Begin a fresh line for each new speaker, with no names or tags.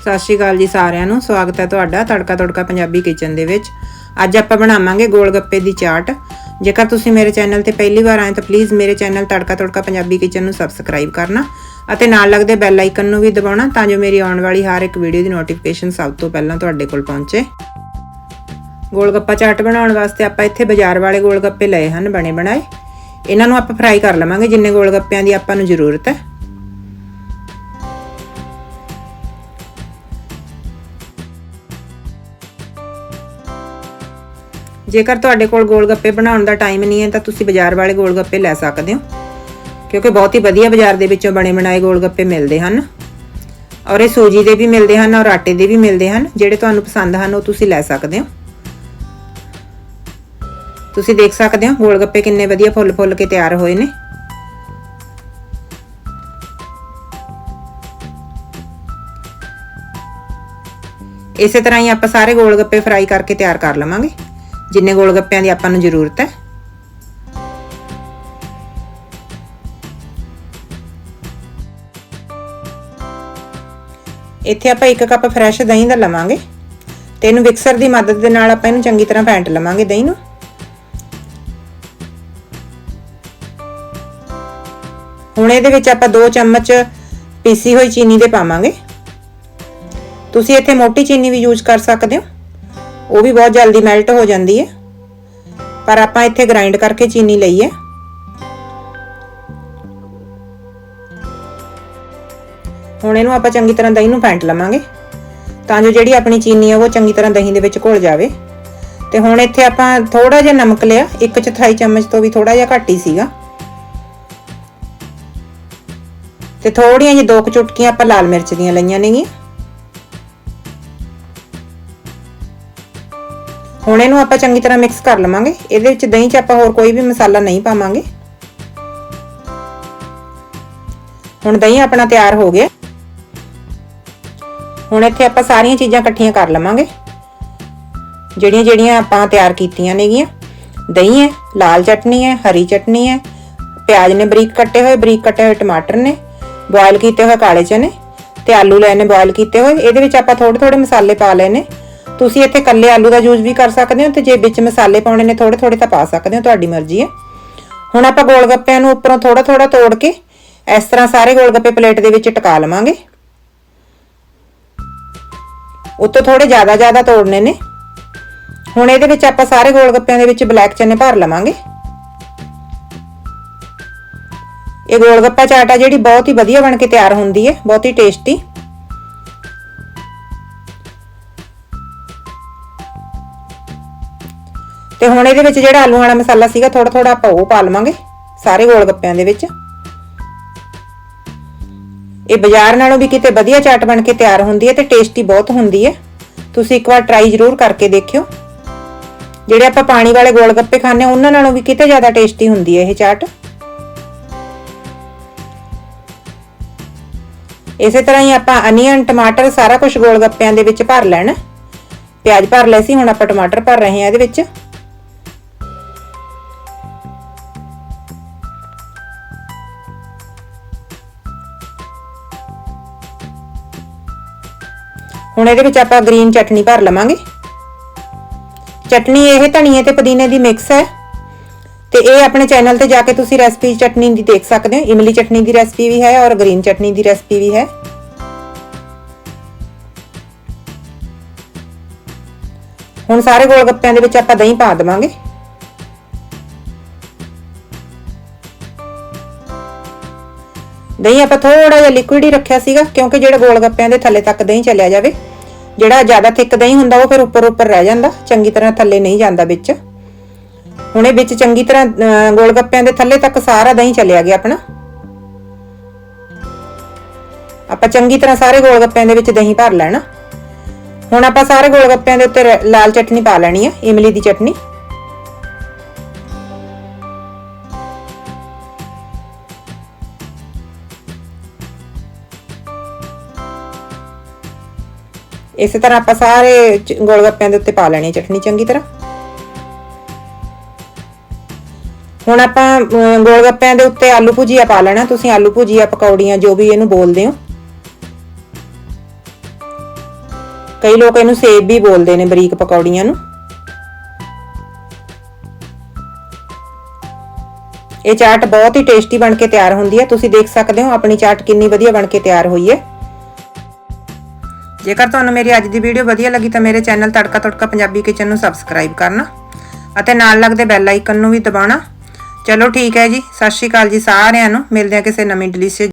ਸਤਿ ਸ਼੍ਰੀ ਅਕਾਲ ਜੀ ਸਾਰਿਆਂ ਨੂੰ। ਸਵਾਗਤ ਹੈ ਤੁਹਾਡਾ ਤੜਕਾ ਤੜਕਾ ਪੰਜਾਬੀ ਕਿਚਨ ਦੇ ਵਿੱਚ। ਅੱਜ ਆਪਾਂ ਬਣਾਵਾਂਗੇ ਗੋਲ ਗੱਪੇ ਦੀ ਚਾਟ। ਜੇਕਰ ਤੁਸੀਂ ਮੇਰੇ ਚੈਨਲ ਤੇ ਪਹਿਲੀ ਵਾਰ ਆਏ ਤਾਂ ਪਲੀਜ਼ ਮੇਰੇ ਚੈਨਲ ਤੜਕਾ ਤੜਕਾ ਪੰਜਾਬੀ ਕਿਚਨ ਨੂੰ ਸਬਸਕ੍ਰਾਈਬ ਕਰਨਾ ਅਤੇ ਨਾਲ ਲੱਗਦੇ ਬੈਲ ਆਈਕਨ ਨੂੰ ਵੀ ਦਬਾਉਣਾ ਤਾਂ ਜੋ ਮੇਰੀ ਆਉਣ ਵਾਲੀ ਹਰ ਇੱਕ ਵੀਡੀਓ ਦੀ ਨੋਟੀਫਿਕੇਸ਼ਨ ਸਭ ਤੋਂ ਪਹਿਲਾਂ ਤੁਹਾਡੇ ਕੋਲ ਪਹੁੰਚੇ। ਗੋਲ ਗੱਪਾ ਚਾਟ ਬਣਾਉਣ ਵਾਸਤੇ ਆਪਾਂ ਇੱਥੇ ਬਾਜ਼ਾਰ ਵਾਲੇ ਗੋਲ ਗੱਪੇ ਲਏ ਹਨ ਬਣੇ ਬਣਾਏ। ਇਹਨਾਂ ਨੂੰ ਆਪਾਂ ਫਰਾਈ ਕਰ ਲਵਾਂਗੇ। ਜਿੰਨੇ ਗੋਲ ਗੱਪਿਆਂ ਦੀ ਆਪਾਂ ਨੂੰ ਜ਼ਰੂਰਤ ਹੈ। ਜੇਕਰ ਤੁਹਾਡੇ ਕੋਲ ਗੋਲ ਗੱਪੇ ਬਣਾਉਣ ਦਾ ਟਾਈਮ ਨਹੀਂ ਹੈ, ਤਾਂ ਤੁਸੀਂ ਬਾਜ਼ਾਰ ਵਾਲੇ ਗੋਲ ਗੱਪੇ ਲੈ ਸਕਦੇ ਹੋ। ਕਿਉਂਕਿ ਬਹੁਤ ਹੀ ਵਧੀਆ ਬਾਜ਼ਾਰ ਦੇ ਵਿੱਚੋਂ ਬਣੇ ਬਣਾਏ ਗੋਲ ਗੱਪੇ ਮਿਲਦੇ ਹਨ। ਔਰ ਇਹ ਸੂਜੀ ਦੇ ਵੀ ਮਿਲਦੇ ਹਨ, ਔਰ ਆਟੇ ਦੇ ਵੀ ਮਿਲਦੇ ਹਨ। ਜਿਹੜੇ ਤੁਹਾਨੂੰ ਪਸੰਦ ਹਨ, ਉਹ ਤੁਸੀਂ ਲੈ ਸਕਦੇ ਹੋ। ਤੁਸੀਂ ਦੇਖ ਸਕਦੇ ਹੋ ਗੋਲ ਗੱਪੇ ਕਿੰਨੇ ਵਧੀਆ ਫੁੱਲ ਫੁੱਲ ਕੇ ਤਿਆਰ ਹੋਏ ਨੇ। ਇਸੇ ਤਰ੍ਹਾਂ ਹੀ ਆਪਾਂ ਸਾਰੇ ਗੋਲ ਗੱਪੇ ਫਰਾਈ ਕਰਕੇ ਤਿਆਰ ਕਰ ਲਵਾਂਗੇ। ਜਿੰਨੇ ਗੋਲ ਗੱਪਿਆਂ ਦੀ ਆਪਾਂ ਨੂੰ ਜ਼ਰੂਰਤ ਹੈ। ਇੱਥੇ ਆਪਾਂ 1 ਕੱਪ ਫਰੈਸ਼ ਦਹੀਂ ਦਾ ਲਵਾਂਗੇ ਤੇ ਇਹਨੂੰ ਮਿਕਸਰ ਦੀ ਮਦਦ ਦੇ ਨਾਲ ਆਪਾਂ ਇਹਨੂੰ ਚੰਗੀ ਤਰ੍ਹਾਂ ਫੈਂਟ ਲਵਾਂਗੇ ਦਹੀਂ ਨੂੰ। ਹੁਣ ਇਹਦੇ ਵਿੱਚ ਆਪਾਂ 2 ਚਮਚ ਪੀਸੀ ਹੋਈ ਚੀਨੀ ਦੇ ਪਾਵਾਂਗੇ। ਤੁਸੀਂ ਇੱਥੇ ਮੋਟੀ ਚੀਨੀ ਵੀ ਯੂਜ਼ ਕਰ ਸਕਦੇ ਹੋ। ਉਹ ਵੀ ਬਹੁਤ ਜਲਦੀ ਮੈਲਟ ਹੋ ਜਾਂਦੀ ਹੈ। ਪਰ ਆਪਾਂ ਇੱਥੇ ਗ੍ਰਾਈਂਡ ਕਰਕੇ ਚੀਨੀ ਲਈ ਹੈ। ਹੁਣ ਇਹਨੂੰ ਆਪਾਂ ਚੰਗੀ ਤਰ੍ਹਾਂ ਦਹੀਂ ਨੂੰ ਫੈਂਟ ਲਵਾਂਗੇ। ਤਾਂ ਜੋ ਜਿਹੜੀ ਆਪਣੀ ਚੀਨੀ ਹੈ, ਉਹ ਚੰਗੀ ਤਰ੍ਹਾਂ ਦਹੀਂ ਦੇ ਵਿੱਚ ਘੁਲ ਜਾਵੇ। ਤੇ ਹੁਣ ਇੱਥੇ ਆਪਾਂ ਥੋੜਾ ਜਿਹਾ ਨਮਕ ਲਿਆ। ਇੱਕ ਚੌਥਾਈ ਚਮਚ ਤੋਂ ਵੀ ਥੋੜਾ ਜਿਹਾ ਘੱਟ ਹੀ ਸੀਗਾ। ਤੇ ਥੋੜੀਆਂ ਜਿਹੀ ਦੋ ਕੁ ਚੁਟਕੀਆਂ ਆਪਾਂ ਲਾਲ ਮਿਰਚ ਦੀਆਂ ਲਈਆਂ ਨੇਗੀਆਂ। ਹੁਣ ਇਹਨੂੰ ਆਪਾਂ ਚੰਗੀ ਤਰ੍ਹਾਂ ਮਿਕਸ ਕਰ ਲਵਾਂਗੇ। ਇਹਦੇ ਵਿੱਚ ਦਹੀਂ 'ਚ ਆਪਾਂ ਹੋਰ ਕੋਈ ਵੀ ਮਸਾਲਾ ਨਹੀਂ ਪਾਵਾਂਗੇ। ਹੁਣ ਦਹੀਂ ਆਪਣਾ ਤਿਆਰ ਹੋ ਗਿਆ। ਹੁਣ ਇੱਥੇ ਆਪਾਂ ਸਾਰੀਆਂ ਚੀਜ਼ਾਂ ਇਕੱਠੀਆਂ ਕਰ ਲਵਾਂਗੇ। ਜਿਹੜੀਆਂ ਜਿਹੜੀਆਂ ਆਪਾਂ ਤਿਆਰ ਕੀਤੀਆਂ ਨੇਗੀਆਂ। ਦਹੀਂ ਹੈ, ਲਾਲ ਚਟਨੀ ਹੈ, ਹਰੀ ਚਟਨੀ ਹੈ। ਪਿਆਜ਼ ਨੇ ਬਰੀਕ ਕੱਟੇ ਹੋਏ, ਬਰੀਕ ਕੱਟੇ ਹੋਏ ਟਮਾਟਰ ਨੇ। ਬੋਇਲ ਕੀਤੇ ਹੋਏ ਕਾਲੇ ਚਨੇ ਤੇ ਆਲੂ ਲੈਣੇ ਬੋਇਲ ਕੀਤੇ ਹੋਏ। ਇਹਦੇ ਵਿੱਚ ਆਪਾਂ ਥੋੜੇ ਥੋੜੇ ਮਸਾਲੇ ਪਾ ਲਏ ਨੇ। ਤੁਸੀਂ ਇੱਥੇ ਕੱਲੇ ਆਲੂ ਦਾ ਯੂਜ਼ ਵੀ ਕਰ ਸਕਦੇ ਹੋ ਤੇ ਜੇ ਵਿੱਚ ਮਸਾਲੇ ਪਾਉਣੇ ਨੇ ਥੋੜੇ ਥੋੜੇ ਤਾਂ ਪਾ ਸਕਦੇ ਹੋ ਤੁਹਾਡੀ ਮਰਜ਼ੀ ਹੈ। ਹੁਣ ਆਪਾਂ ਗੋਲ ਗੱਪਿਆਂ ਨੂੰ ਉੱਪਰੋਂ ਥੋੜਾ ਥੋੜਾ ਤੋੜ ਕੇ ਇਸ ਤਰ੍ਹਾਂ ਸਾਰੇ ਗੋਲ ਗੱਪੇ ਪਲੇਟ ਦੇ ਵਿੱਚ ਟਿਕਾ ਲਵਾਂਗੇ। ਉੱਤੋਂ ਥੋੜੇ ਜ਼ਿਆਦਾ ਜ਼ਿਆਦਾ ਤੋੜਨੇ ਨੇ। ਹੁਣ ਇਹਦੇ ਵਿੱਚ ਆਪਾਂ ਸਾਰੇ ਗੋਲ ਗੱਪਿਆਂ ਦੇ ਵਿੱਚ ਬਲੈਕ ਚਨੇ ਭਰ ਲਵਾਂਗੇ। ਇਹ ਗੋਲ ਗੱਪਾ ਚਾਟ ਆ ਜਿਹੜੀ ਬਹੁਤ ਹੀ ਵਧੀਆ ਬਣ ਕੇ ਤਿਆਰ ਹੁੰਦੀ ਹੈ, ਬਹੁਤ ਹੀ ਟੇਸਟੀ। ਤੇ ਹੁਣ ਇਹਦੇ ਵਿੱਚ ਜਿਹੜਾ ਆਲੂ ਵਾਲਾ ਮਸਾਲਾ ਸੀਗਾ ਥੋੜਾ ਥੋੜਾ ਆਪਾਂ ਉਹ ਪਾ ਲਵਾਂਗੇ, ਸਾਰੇ ਗੋਲ ਗੱਪਿਆਂ ਦੇ ਵਿੱਚ। ਇਹ ਬਾਜ਼ਾਰ ਨਾਲੋਂ ਵੀ ਕਿਤੇ ਵਧੀਆ ਚਾਟ ਬਣ ਕੇ ਤਿਆਰ ਹੁੰਦੀ ਹੈ ਤੇ ਟੇਸਟੀ ਬਹੁਤ ਹੁੰਦੀ ਹੈ। ਤੁਸੀਂ ਇੱਕ ਵਾਰ ਟਰਾਈ ਜ਼ਰੂਰ ਕਰਕੇ ਦੇਖਿਓ। ਜਿਹੜੇ ਆਪਾਂ ਪਾਣੀ ਵਾਲੇ ਗੋਲ ਗੱਪੇ ਖਾਂਦੇ ਹਾਂ, ਉਹਨਾਂ ਨਾਲੋਂ ਵੀ ਕਿਤੇ ਜ਼ਿਆਦਾ ਟੇਸਟੀ ਹੁੰਦੀ ਹੈ ਇਹ ਚਾਟ। ਇਸੇ ਤਰ੍ਹਾਂ ਹੀ ਆਪਾਂ ਅਨੀਅਨ, ਟਮਾਟਰ, ਸਾਰਾ ਕੁਝ ਗੋਲ ਗੱਪਿਆਂ ਦੇ ਵਿੱਚ ਭਰ ਲੈਣਾ। ਪਿਆਜ਼ ਭਰ ਲਏ ਸੀ, ਹੁਣ ਆਪਾਂ ਟਮਾਟਰ ਭਰ ਰਹੇ ਹਾਂ ਇਹਦੇ ਵਿੱਚ। ਹੁਣ ਇਹਦੇ ਵਿੱਚ ਆਪਾਂ ਗ੍ਰੀਨ ਚਟਨੀ ਭਰ ਲਵਾਂਗੇ। ਚਟਨੀ ਇਹ ਧਨੀਏ ਤੇ ਪੁਦੀਨੇ ਦੀ ਮਿਕਸ ਹੈ। ਤੇ ਇਹ ਆਪਣੇ ਚੈਨਲ ਤੇ ਜਾ ਕੇ ਤੁਸੀਂ ਰੈਸਪੀ ਚਟਨੀ ਦੀ ਦੇਖ ਸਕਦੇ ਹੋ। ਇਮਲੀ ਚਟਨੀ ਦੀ ਰੈਸਪੀ ਵੀ ਹੈ ਔਰ ਗ੍ਰੀਨ ਚਟਨੀ ਦੀ ਰੈਸਪੀ ਵੀ ਹੈ। ਹੁਣ ਸਾਰੇ ਗੋਲ ਗੱਪਿਆਂ ਦੇ ਵਿੱਚ ਆਪਾਂ ਦਹੀਂ ਪਾ ਦੇਵਾਂਗੇ। ਦਹੀਂ ਆਪਾਂ ਥੋੜਾ ਜਿਹਾ ਲਿਕੁਇਡ ਹੀ ਰੱਖਿਆ ਸੀਗਾ, ਕਿਉਂਕਿ ਜਿਹੜੇ ਗੋਲ ਗੱਪਿਆਂ ਦੇ ਥੱਲੇ ਤੱਕ ਦਹੀਂ ਚੱਲਿਆ ਜਾਵੇ। ਜਿਹੜਾ ਜ਼ਿਆਦਾ ਥਿੱਕ ਦਹੀਂ ਹੁੰਦਾ ਉਹ ਫਿਰ ਉੱਪਰ ਉੱਪਰ ਰਹਿ ਜਾਂਦਾ, ਚੰਗੀ ਤਰ੍ਹਾਂ ਥੱਲੇ ਨਹੀਂ ਜਾਂਦਾ ਵਿੱਚ। ਹੁਣ ਇਹ ਵਿੱਚ ਚੰਗੀ ਤਰ੍ਹਾਂ ਗੋਲ ਗੱਪਿਆਂ ਦੇ ਥੱਲੇ ਤੱਕ ਸਾਰਾ ਦਹੀਂ ਚਲਿਆ ਗਿਆ ਆਪਣਾ। ਆਪਾਂ ਚੰਗੀ ਤਰ੍ਹਾਂ ਸਾਰੇ ਗੋਲ ਗੱਪਿਆਂ ਦੇ ਵਿੱਚ ਦਹੀਂ ਭਰ ਲੈਣਾ। ਹੁਣ ਆਪਾਂ ਸਾਰੇ ਗੋਲ ਗੱਪਿਆਂ ਦੇ ਉੱਤੇ ਲਾਲ ਚਟਨੀ ਪਾ ਲੈਣੀ ਹੈ ਇਮਲੀ ਦੀ ਚਟਨੀ। ਇਸੇ ਤਰ੍ਹਾਂ ਆਪਾਂ ਸਾਰੇ ਗੋਲਗੱਪਿਆਂ ਦੇ ਉੱਤੇ ਪਾ ਲੈਣੀ ਹੈ ਚਟਨੀ ਚੰਗੀ ਤਰ੍ਹਾਂ। ਹੁਣ ਆਪਾਂ ਗੋਲਗੱਪਿਆਂ ਦੇ ਉੱਤੇ ਆਲੂ ਭੁਜੀਆ ਪਾ ਲੈਣਾ। ਤੁਸੀਂ ਆਲੂ ਭੁਜੀਆ, ਪਕੌੜੀਆਂ, ਜੋ ਵੀ ਇਹਨੂੰ ਬੋਲਦੇ ਹੋ। ਕਈ ਲੋਕ ਇਹਨੂੰ ਸੇਬ ਵੀ ਬੋਲਦੇ ਨੇ ਬਰੀਕ ਪਕੌੜੀਆਂ ਨੂੰ। ਇਹ ਚਾਟ ਬਹੁਤ ਹੀ ਟੇਸਟੀ ਬਣ ਕੇ ਤਿਆਰ ਹੁੰਦੀ ਹੈ। ਤੁਸੀਂ ਦੇਖ ਸਕਦੇ ਹੋ ਆਪਣੀ ਚਾਟ ਕਿੰਨੀ ਵਧੀਆ ਬਣ ਕੇ ਤਿਆਰ ਹੋਈ ਹੈ। ਜੇਕਰ ਤੁਹਾਨੂੰ ਮੇਰੀ ਅੱਜ ਦੀ ਵੀਡੀਓ ਵਧੀਆ ਲੱਗੀ ਤਾਂ ਮੇਰੇ ਚੈਨਲ ਤੜਕਾ ਤੜਕਾ ਪੰਜਾਬੀ ਕਿਚਨ ਨੂੰ ਸਬਸਕ੍ਰਾਈਬ ਕਰਨਾ ਅਤੇ ਨਾਲ ਲੱਗਦੇ ਬੈਲ ਆਈਕਨ ਨੂੰ ਵੀ ਦਬਾਉਣਾ। ਚਲੋ ਠੀਕ ਹੈ ਜੀ, ਸਤਿ ਸ਼੍ਰੀ ਅਕਾਲ ਜੀ ਸਾਰਿਆਂ ਨੂੰ। ਮਿਲਦੇ ਹਾਂ ਕਿਸੇ ਨਵੀਂ ਡਿਲੀਸ਼ੀਅਸ